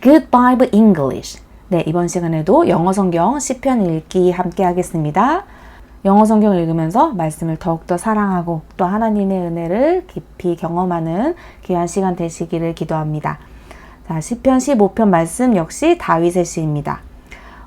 Good Bible English. 네, 이번 시간에도 영어 성경 시편 읽기 함께 하겠습니다. 영어 성경을 읽으면서 말씀을 더욱더 사랑하고 또 하나님의 은혜를 깊이 경험하는 귀한 시간 되시기를 기도합니다. 자, 시편 15편 말씀 역시 다윗의 시입니다.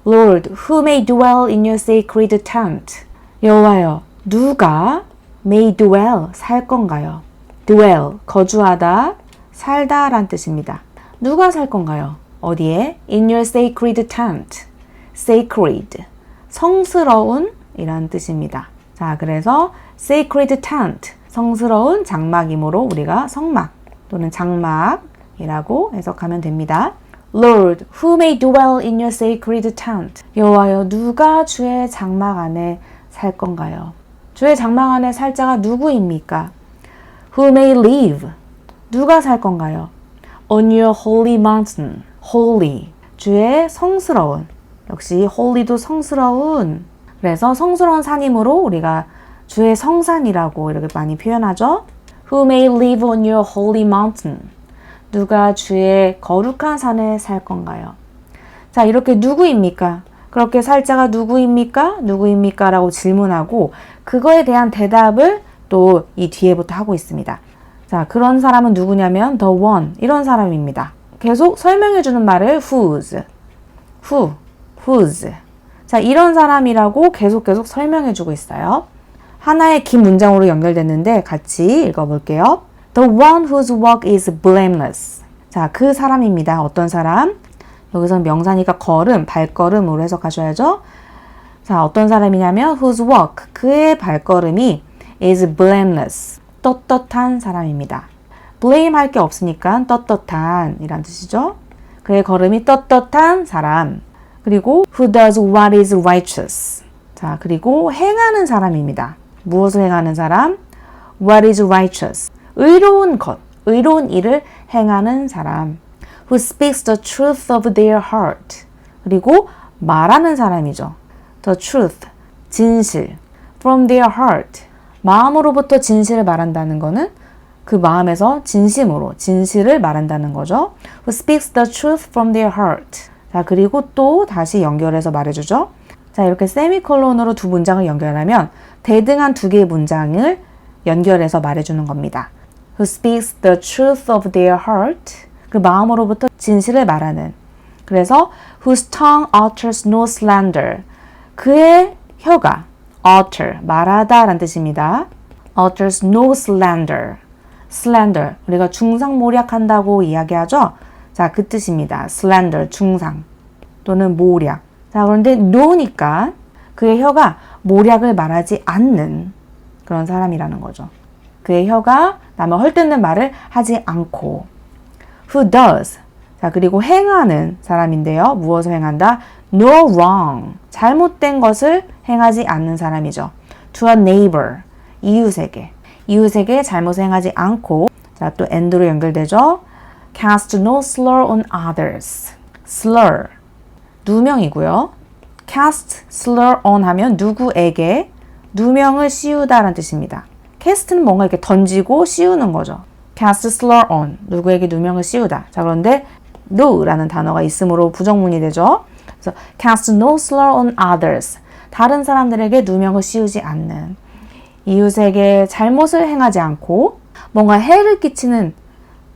Lord, who may dwell in your sacred tent? 여호와여, 누가 may dwell 살 건가요? Dwell 거주하다, 살다 란 뜻입니다. 누가 살 건가요? 어디에? In your sacred tent. sacred 성스러운 이란 뜻입니다. 자, 그래서 sacred tent 성스러운 장막이므로 우리가 성막 또는 장막이라고 해석하면 됩니다. Lord, who may dwell in your sacred tent? 여호와여, 누가 주의 장막 안에 살 건가요? 주의 장막 안에 살 자가 누구입니까? Who may live? 누가 살 건가요? On your holy mountain. Holy. 주의 성스러운. 역시 holy도 성스러운. 그래서 성스러운 산이므로 우리가 주의 성산이라고 이렇게 많이 표현하죠. Who may live on your holy mountain? 누가 주의 거룩한 산에 살 건가요? 자, 이렇게 누구입니까? 그렇게 살 자가 누구입니까? 누구입니까? 라고 질문하고 그거에 대한 대답을 또 이 뒤에부터 하고 있습니다. 자, 그런 사람은 누구냐면 the one 이런 사람입니다. 계속 설명해 주는 말을 whose, who, whose. 자, 이런 사람이라고 계속 계속 설명해 주고 있어요. 하나의 긴 문장으로 연결됐는데 같이 읽어 볼게요. The one whose work is blameless. 자, 그 사람입니다. 어떤 사람? 여기서 명사니까 걸음, 발걸음으로 해석하셔야죠. 자, 어떤 사람이냐면 whose walk, 그의 발걸음이 is blameless, 떳떳한 사람입니다. blame 할 게 없으니까 떳떳한 이란 뜻이죠. 그의 걸음이 떳떳한 사람. 그리고 who does what is righteous. 자, 그리고 행하는 사람입니다. 무엇을 행하는 사람? What is righteous. 의로운 것, 의로운 일을 행하는 사람. Who speaks the truth of their heart. 그리고 말하는 사람이죠. The truth, 진실. From their heart. 마음으로부터 진실을 말한다는 것은 그 마음에서 진심으로 진실을 말한다는 거죠. Who speaks the truth from their heart. 자, 그리고 또 다시 연결해서 말해주죠. 자, 이렇게 세미콜론으로 두 문장을 연결하면 대등한 두 개의 문장을 연결해서 말해주는 겁니다. Who speaks the truth of their heart. 그 마음으로부터 진실을 말하는. 그래서 whose tongue utters no slander. 그의 혀가 utter 말하다 라는 뜻입니다. utters no slander. slander 우리가 중상 모략한다고 이야기하죠. 자, 그 뜻입니다. slander 중상 또는 모략. 자, 그런데 no니까 그의 혀가 모략을 말하지 않는 그런 사람이라는 거죠. 그의 혀가 남의 헐뜯는 말을 하지 않고 who does 자, 그리고 행하는 사람인데요. 무엇을 행한다? no wrong. 잘못된 것을 행하지 않는 사람이죠. to a neighbor. 이웃에게. 이웃에게 잘못을 행하지 않고 자, 또 end로 연결되죠. cast no slur on others. slur. 누명이고요. cast slur on 하면 누구에게 누명을 씌우다라는 뜻입니다. cast는 뭔가 이렇게 던지고 씌우는 거죠. cast slur on 누구에게 누명을 씌우다. 자 그런데 no라는 단어가 있으므로 부정문이 되죠. 그래서 cast no slur on others 다른 사람들에게 누명을 씌우지 않는 이웃에게 잘못을 행하지 않고 뭔가 해를 끼치는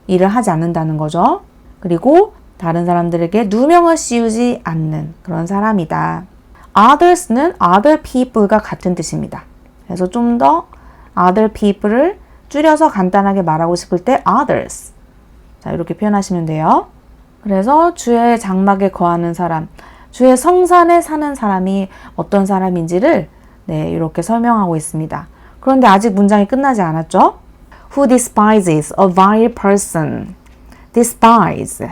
일을 하지 않는다는 거죠. 그리고 다른 사람들에게 누명을 씌우지 않는 그런 사람이다. others는 other people가 같은 뜻입니다. 그래서 좀 더 other people을 줄여서 간단하게 말하고 싶을 때 others. 자, 이렇게 표현하시면 돼요. 그래서 주의 장막에 거하는 사람, 주의 성산에 사는 사람이 어떤 사람인지를 네, 이렇게 설명하고 있습니다. 그런데 아직 문장이 끝나지 않았죠? Who despises a vile person. despise.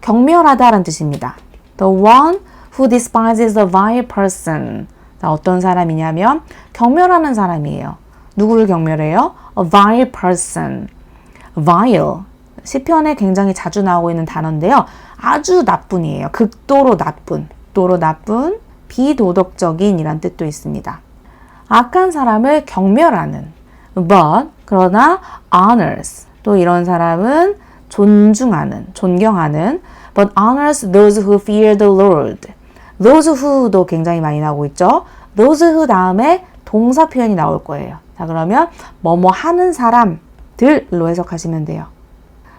경멸하다라는 뜻입니다. The one who despises a vile person. 자, 어떤 사람이냐면 경멸하는 사람이에요. 누구를 경멸해요? A vile person. vile. 시편에 굉장히 자주 나오고 있는 단어인데요. 아주 나쁜이에요. 극도로 나쁜, 도로 나쁜, 비도덕적인 이란 뜻도 있습니다. 악한 사람을 경멸하는 but 그러나 honors 또 이런 사람은 존중하는, 존경하는 but honors those who fear the Lord. those who도 굉장히 많이 나오고 있죠. those who 다음에 동사 표현이 나올 거예요. 자, 그러면 뭐뭐 하는 사람들로 해석하시면 돼요.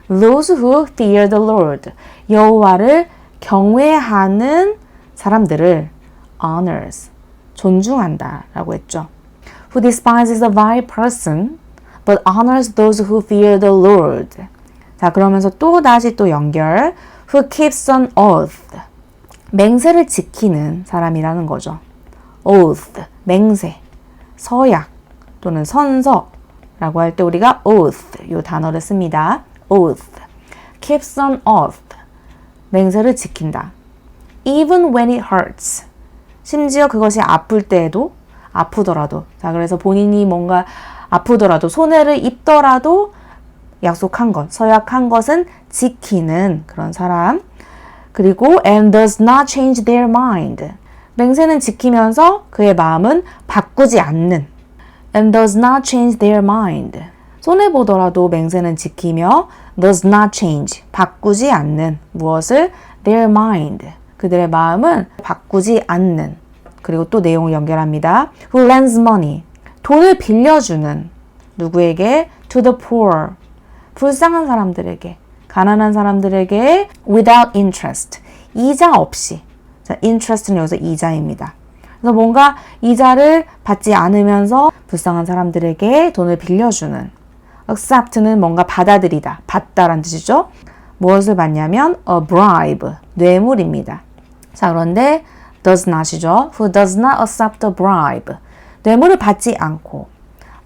Those who fear the Lord. 여호와를 경외하는 사람들을 honors 존중한다라고 했죠. Who despises a vile person but honors those who fear the Lord. 자, 그러면서 또 다시 또 연결. Who keeps an oath. 맹세를 지키는 사람이라는 거죠. oath, 맹세, 서약 또는 선서라고 할 때 우리가 oath 요 단어를 씁니다. Oath. keeps an oath. 맹세를 지킨다. even when it hurts. 심지어 그것이 아플 때에도 아프더라도 자 그래서 본인이 뭔가 아프더라도 손해를 입더라도 약속한 것, 서약한 것은 지키는 그런 사람. 그리고 and does not change their mind. 맹세는 지키면서 그의 마음은 바꾸지 않는. and does not change their mind. 손해 보더라도 맹세는 지키며 does not change 바꾸지 않는 무엇을 their mind 그들의 마음은 바꾸지 않는. 그리고 또 내용을 연결합니다. who lends money? 돈을 빌려주는 누구에게? To the poor. 불쌍한 사람들에게. 가난한 사람들에게 without interest. 이자 없이. 자, interest는 여기서 이자입니다. 그래서 뭔가 이자를 받지 않으면서 불쌍한 사람들에게 돈을 빌려주는 accept는 뭔가 받아들이다, 받다라는 뜻이죠. 무엇을 받냐면 a bribe, 뇌물입니다. 자, 그런데 does not이죠. Who does not accept a bribe. 뇌물을 받지 않고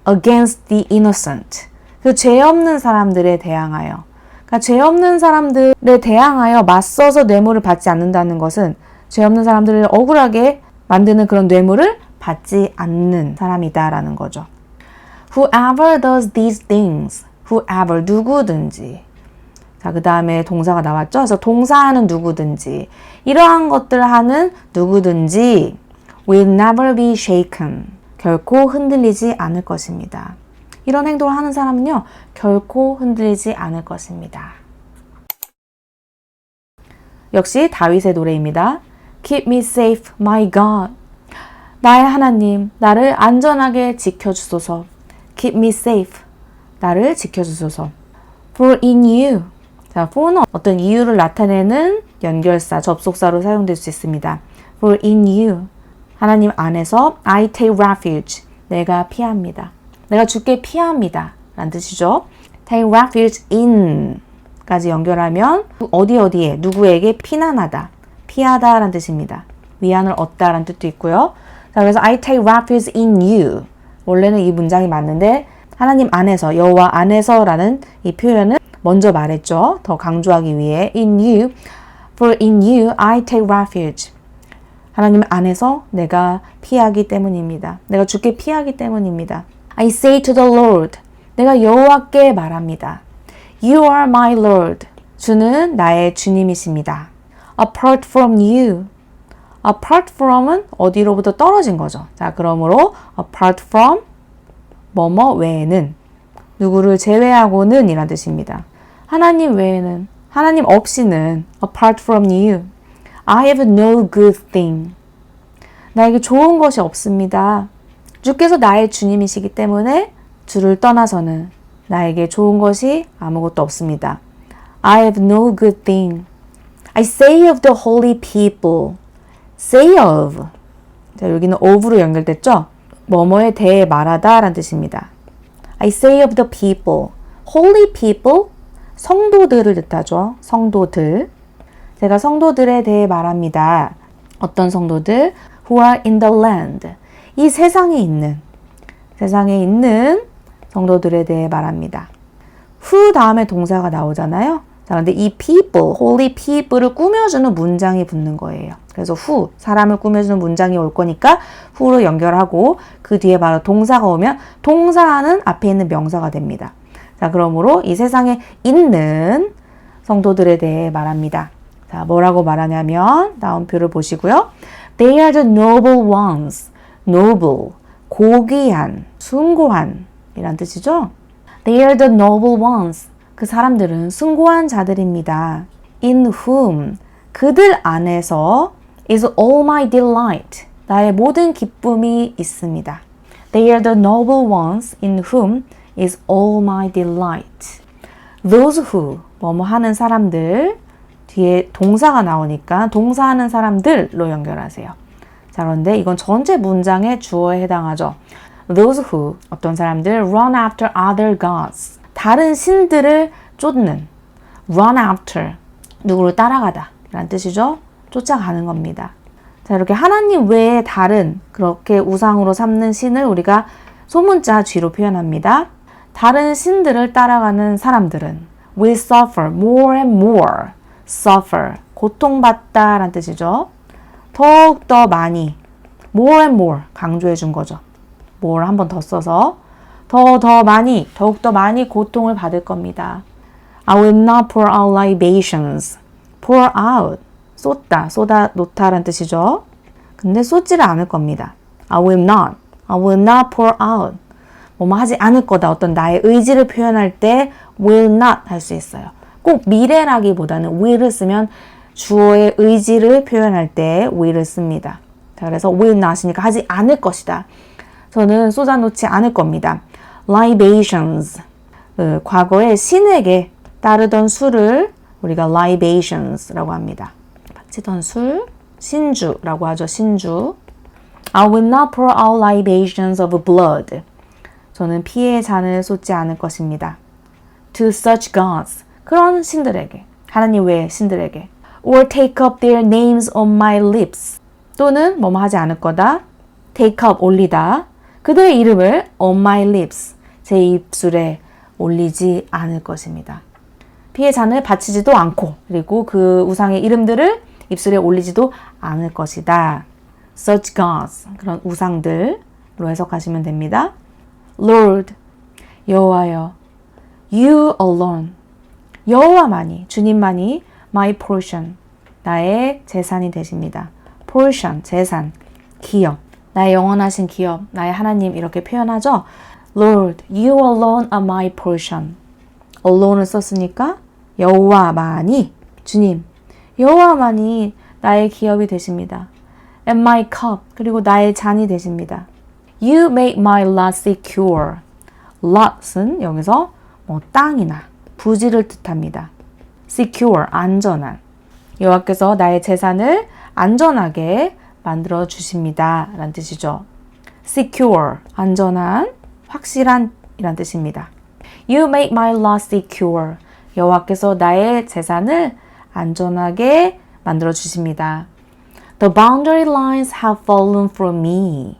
against the innocent. 그 죄 없는 사람들에 대항하여. 그러니까 죄 없는 사람들에 대항하여 맞서서 뇌물을 받지 않는다는 것은 죄 없는 사람들을 억울하게 만드는 그런 뇌물을 받지 않는 사람이다라는 거죠. Whoever does these things, whoever 누구든지. 자, 그 다음에 동사가 나왔죠? 그래서 동사하는 누구든지. 이러한 것들 하는 누구든지 will never be shaken. 결코 흔들리지 않을 것입니다. 이런 행동을 하는 사람은요, 결코 흔들리지 않을 것입니다. 역시 다윗의 노래입니다. Keep me safe, my God. 나의 하나님, 나를 안전하게 지켜주소서. Keep me safe. 나를 지켜주소서. For in you. 자, for는 어떤 이유를 나타내는 연결사, 접속사로 사용될 수 있습니다. For in you. 하나님 안에서 I take refuge. 내가 피합니다. 내가 주께 피합니다. 라는 뜻이죠. take refuge in. 까지 연결하면 어디 어디에 누구에게 피난하다, 피하다 라는 뜻입니다. 위안을 얻다 라는 뜻도 있고요. 자, 그래서 I take refuge in you. 원래는 이 문장이 맞는데 하나님 안에서 여호와 안에서라는 이 표현을 먼저 말했죠. 더 강조하기 위해 in you for in you I take refuge. 하나님 안에서 내가 피하기 때문입니다. 내가 주께 피하기 때문입니다. I say to the Lord. 내가 여호와께 말합니다. You are my Lord. 주는 나의 주님이십니다. Apart from you. apart from은 어디로부터 떨어진 거죠. 자, 그러므로 apart from 뭐뭐 외에는 누구를 제외하고는 이란 뜻입니다. 하나님 외에는 하나님 없이는 apart from you I have no good thing. 나에게 좋은 것이 없습니다. 주께서 나의 주님이시기 때문에 주를 떠나서는 나에게 좋은 것이 아무것도 없습니다. I have no good thing. I say of the holy people. say of. 자, 여기는 of로 연결됐죠? 뭐뭐에 대해 말하다 라는 뜻입니다. I say of the people. holy people. 성도들을 뜻하죠. 성도들. 제가 성도들에 대해 말합니다. 어떤 성도들? Who are in the land. 이 세상에 있는, 세상에 있는 성도들에 대해 말합니다. who 다음에 동사가 나오잖아요. 자, 근데 이 people, holy people을 꾸며주는 문장이 붙는 거예요. 그래서 who, 사람을 꾸며주는 문장이 올 거니까 who로 연결하고 그 뒤에 바로 동사가 오면 동사는 앞에 있는 명사가 됩니다. 자, 그러므로 이 세상에 있는 성도들에 대해 말합니다. 자, 뭐라고 말하냐면 다음 표를 보시고요. They are the noble ones. noble, 고귀한, 숭고한 이란 뜻이죠. They are the noble ones. 그 사람들은 숭고한 자들입니다. In whom 그들 안에서 is all my delight. 나의 모든 기쁨이 있습니다. They are the noble ones in whom is all my delight. Those who 뭐뭐 하는 사람들 뒤에 동사가 나오니까 동사하는 사람들로 연결하세요. 자, 그런데 이건 전체 문장의 주어에 해당하죠. Those who 어떤 사람들 run after other gods 다른 신들을 쫓는 run after 누구를 따라가다 라는 뜻이죠. 쫓아가는 겁니다. 자, 이렇게 하나님 외에 다른 그렇게 우상으로 삼는 신을 우리가 소문자 쥐로 표현합니다. 다른 신들을 따라가는 사람들은 will suffer more and more. suffer 고통받다 라는 뜻이죠. 더욱 더 많이 more and more 강조해 준 거죠. more 한번 더 써서 더 더 많이 더욱더 많이 고통을 받을 겁니다. I will not pour out libations. pour out 쏟다 쏟아 놓다라는 뜻이죠. 근데 쏟지를 않을 겁니다. I will not. I will not pour out. 뭐뭐 하지 않을 거다. 어떤 나의 의지를 표현할 때 will not 할 수 있어요. 꼭 미래라기보다는 will을 쓰면 주어의 의지를 표현할 때 will을 씁니다. 자, 그래서 will not이니까 하지 않을 것이다. 저는 쏟아놓지 않을 겁니다. Libations. 그 과거에 신에게 따르던 술을 우리가 libations라고 합니다. 바치던 술, 신주라고 하죠. 신주. I will not pour out libations of blood. 저는 피의 잔을 쏟지 않을 것입니다. To such gods. 그런 신들에게. 하나님 외의 신들에게. Or take up their names on my lips. 또는 뭐뭐 하지 않을 거다. Take up 올리다. 그들의 이름을 on my lips. 제 입술에 올리지 않을 것입니다. 잔을 바치지도 않고 그리고 그 우상의 이름들을 입술에 올리지도 않을 것이다. Such gods 그런 우상들로 해석하시면 됩니다. Lord 여호와여 You alone 여호와만이 주님만이 my portion 나의 재산이 되십니다. portion 재산 기업 나의 영원하신 기업 나의 하나님 이렇게 표현하죠. Lord you alone are my portion alone을 썼으니까 여호와만이 주님 여호와만이 나의 기업이 되십니다. And my cup 그리고 나의 잔이 되십니다. You make my lot secure. lot은 여기서 뭐 땅이나 부지를 뜻합니다. secure 안전한 여호와께서 나의 재산을 안전하게 만들어 주십니다. 라는 뜻이죠. secure 안전한 확실한 이란 뜻입니다. You make my lot secure. 여호와께서 나의 재산을 안전하게 만들어 주십니다. The boundary lines have fallen from me.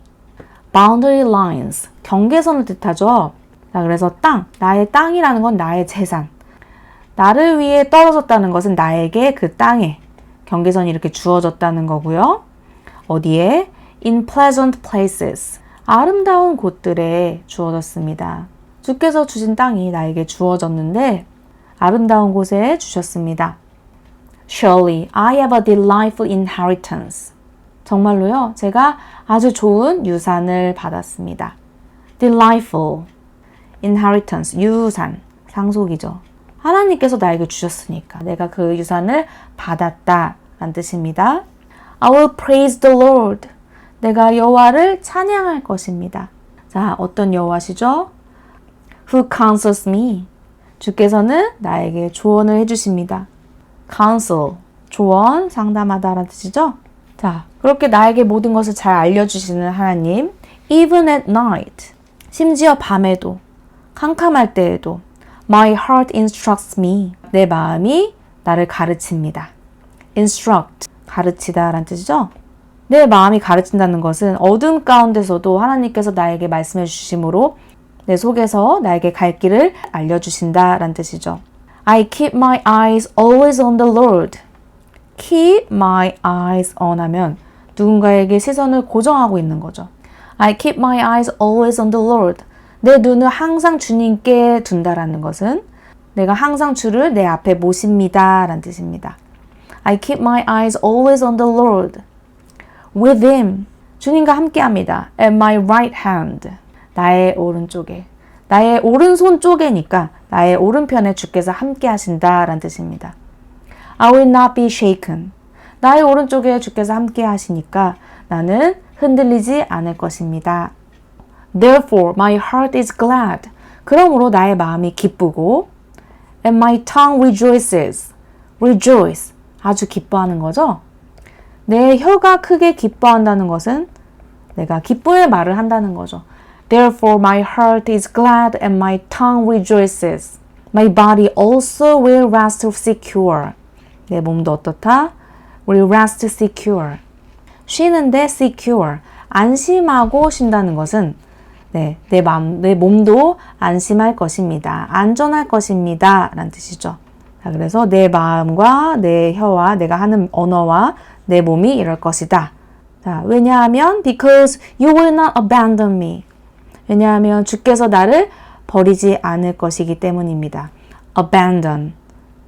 boundary lines 경계선을 뜻하죠. 자, 그래서 땅, 나의 땅이라는 건 나의 재산. 나를 위해 떨어졌다는 것은 나에게 그 땅에 경계선이 이렇게 주어졌다는 거고요. 어디에? In pleasant places. 아름다운 곳들에 주어졌습니다. 주께서 주신 땅이 나에게 주어졌는데 아름다운 곳에 주셨습니다. Surely I have a delightful inheritance. 정말로요, 제가 아주 좋은 유산을 받았습니다. Delightful. Inheritance. 유산. 상속이죠. 하나님께서 나에게 주셨으니까 내가 그 유산을 받았다. 라는 뜻입니다. I will praise the Lord. 내가 여호와를 찬양할 것입니다. 자, 어떤 여호와시죠? Who counsels me? 주께서는 나에게 조언을 해주십니다. counsel, 조언, 상담하다라는 뜻이죠. 자, 그렇게 나에게 모든 것을 잘 알려주시는 하나님. Even at night, 심지어 밤에도, 캄캄할 때에도, My heart instructs me. 내 마음이 나를 가르칩니다. instruct, 가르치다라는 뜻이죠. 내 마음이 가르친다는 것은 어둠 가운데서도 하나님께서 나에게 말씀해 주심으로 내 속에서 나에게 갈 길을 알려주신다라는 뜻이죠. I keep my eyes always on the Lord. Keep my eyes on 하면 누군가에게 시선을 고정하고 있는 거죠. I keep my eyes always on the Lord. 내 눈을 항상 주님께 둔다라는 것은 내가 항상 주를 내 앞에 모십니다. 라는 뜻입니다. I keep my eyes always on the Lord. With Him. 주님과 함께 합니다. At my right hand. 나의 오른쪽에. 나의 오른손 쪽에니까 나의 오른편에 주께서 함께 하신다라는 뜻입니다. I will not be shaken. 나의 오른쪽에 주께서 함께 하시니까 나는 흔들리지 않을 것입니다. Therefore, my heart is glad. 그러므로 나의 마음이 기쁘고, and my tongue rejoices. rejoice. 아주 기뻐하는 거죠? 내 혀가 크게 기뻐한다는 것은 내가 기쁨의 말을 한다는 거죠. Therefore, my heart is glad and my tongue rejoices. My body also will rest secure. 내 몸도 어떻다? will rest secure. 쉬는데 secure. 안심하고 쉰다는 것은 네, 내 마음, 내 몸도 안심할 것입니다. 안전할 것입니다. 라는 뜻이죠. 자, 그래서 내 마음과 내 혀와 내가 하는 언어와 내 몸이 이럴 것이다. 자, 왜냐하면 because you will not abandon me. 왜냐하면 주께서 나를 버리지 않을 것이기 때문입니다. abandon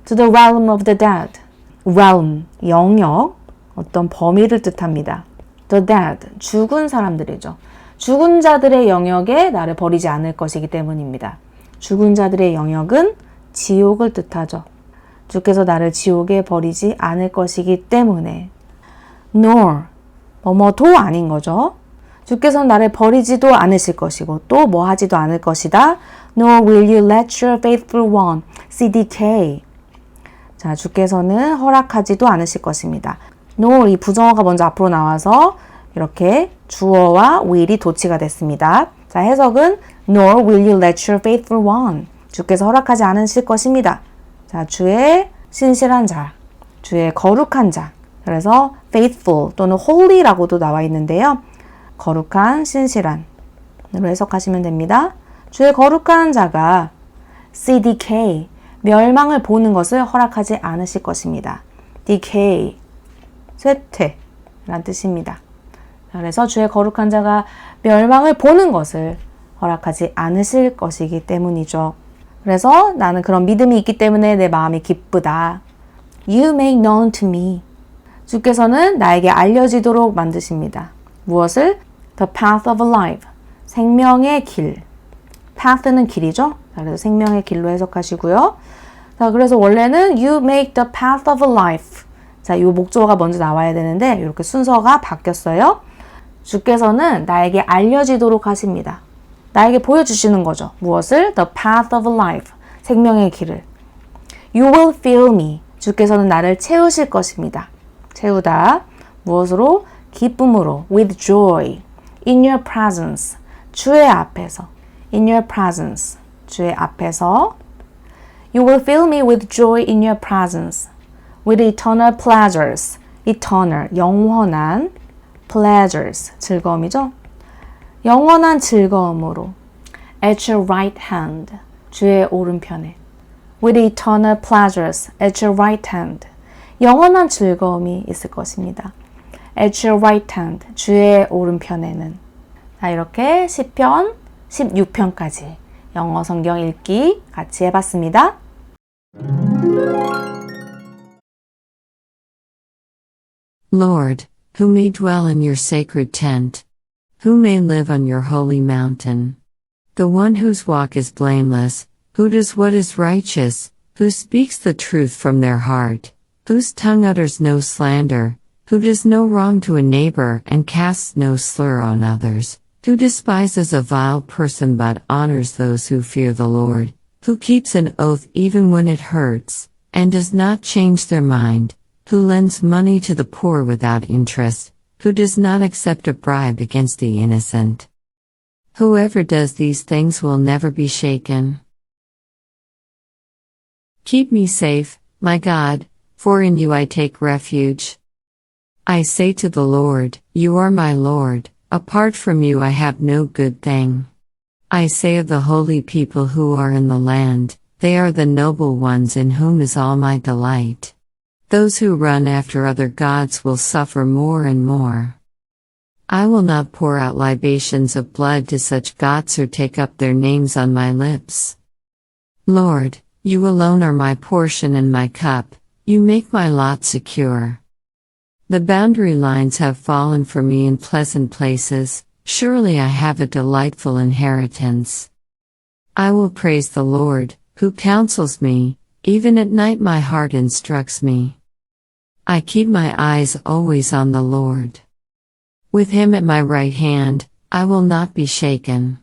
to the realm of the dead. realm 영역 어떤 범위를 뜻합니다. the dead 죽은 사람들이죠. 죽은 자들의 영역에 나를 버리지 않을 것이기 때문입니다. 죽은 자들의 영역은 지옥을 뜻하죠. 주께서 나를 지옥에 버리지 않을 것이기 때문에 nor 뭐뭐도 아닌 거죠. 주께서 나를 버리지도 않으실 것이고 또 뭐 하지도 않을 것이다. Nor will you let your faithful one decay. 자, 주께서는 허락하지도 않으실 것입니다. nor 이 부정어가 먼저 앞으로 나와서 이렇게 주어와 will이 도치가 됐습니다. 자, 해석은 nor will you let your faithful one. 주께서 허락하지 않으실 것입니다. 자, 주의 신실한 자, 주의 거룩한 자. 그래서 faithful 또는 holy라고도 나와 있는데요. 거룩한, 신실한. 으로 해석하시면 됩니다. 주의 거룩한 자가 CDK, 멸망을 보는 것을 허락하지 않으실 것입니다. decay, 쇠퇴란 뜻입니다. 그래서 주의 거룩한 자가 멸망을 보는 것을 허락하지 않으실 것이기 때문이죠. 그래서 나는 그런 믿음이 있기 때문에 내 마음이 기쁘다. You make known to me. 주께서는 나에게 알려지도록 만드십니다. 무엇을? The path of life. 생명의 길. path는 길이죠. 그래서 생명의 길로 해석하시고요. 자, 그래서 원래는 you make the path of life. 자, 이 목조가 먼저 나와야 되는데 이렇게 순서가 바뀌었어요. 주께서는 나에게 알려지도록 하십니다. 나에게 보여주시는 거죠. 무엇을? The path of life. 생명의 길을. You will fill me. 주께서는 나를 채우실 것입니다. 채우다. 무엇으로? 기쁨으로. With joy. In your presence. 주의 앞에서. In your presence. 주의 앞에서. You will fill me with joy in your presence. With eternal pleasures. eternal. 영원한 pleasures. 즐거움이죠? 영원한 즐거움으로 at your right hand 주의 오른편에 with eternal pleasures at your right hand 영원한 즐거움이 있을 것입니다. at your right hand 주의 오른편에는 자 이렇게 시편 16편까지 영어 성경 읽기 같이 해봤습니다. Lord, who may dwell in your sacred tent, who may live on your holy mountain. The one whose walk is blameless, who does what is righteous, who speaks the truth from their heart, whose tongue utters no slander, who does no wrong to a neighbor and casts no slur on others, who despises a vile person but honors those who fear the Lord, who keeps an oath even when it hurts, and does not change their mind, who lends money to the poor without interest, who does not accept a bribe against the innocent. Whoever does these things will never be shaken. Keep me safe, my God, for in you I take refuge. I say to the Lord, You are my Lord, apart from you I have no good thing. I say of the holy people who are in the land, they are the noble ones in whom is all my delight. Those who run after other gods will suffer more and more. I will not pour out libations of blood to such gods or take up their names on my lips. Lord, you alone are my portion and my cup, you make my lot secure. The boundary lines have fallen for me in pleasant places, surely I have a delightful inheritance. I will praise the Lord, who counsels me, even at night my heart instructs me. I keep my eyes always on the Lord. With him at my right hand, I will not be shaken.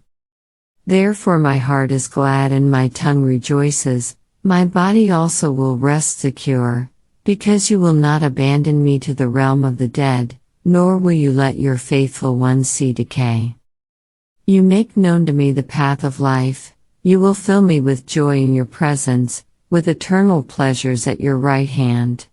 Therefore my heart is glad and my tongue rejoices, my body also will rest secure, because you will not abandon me to the realm of the dead, nor will you let your faithful one see decay. You make known to me the path of life, you will fill me with joy in your presence, with eternal pleasures at your right hand.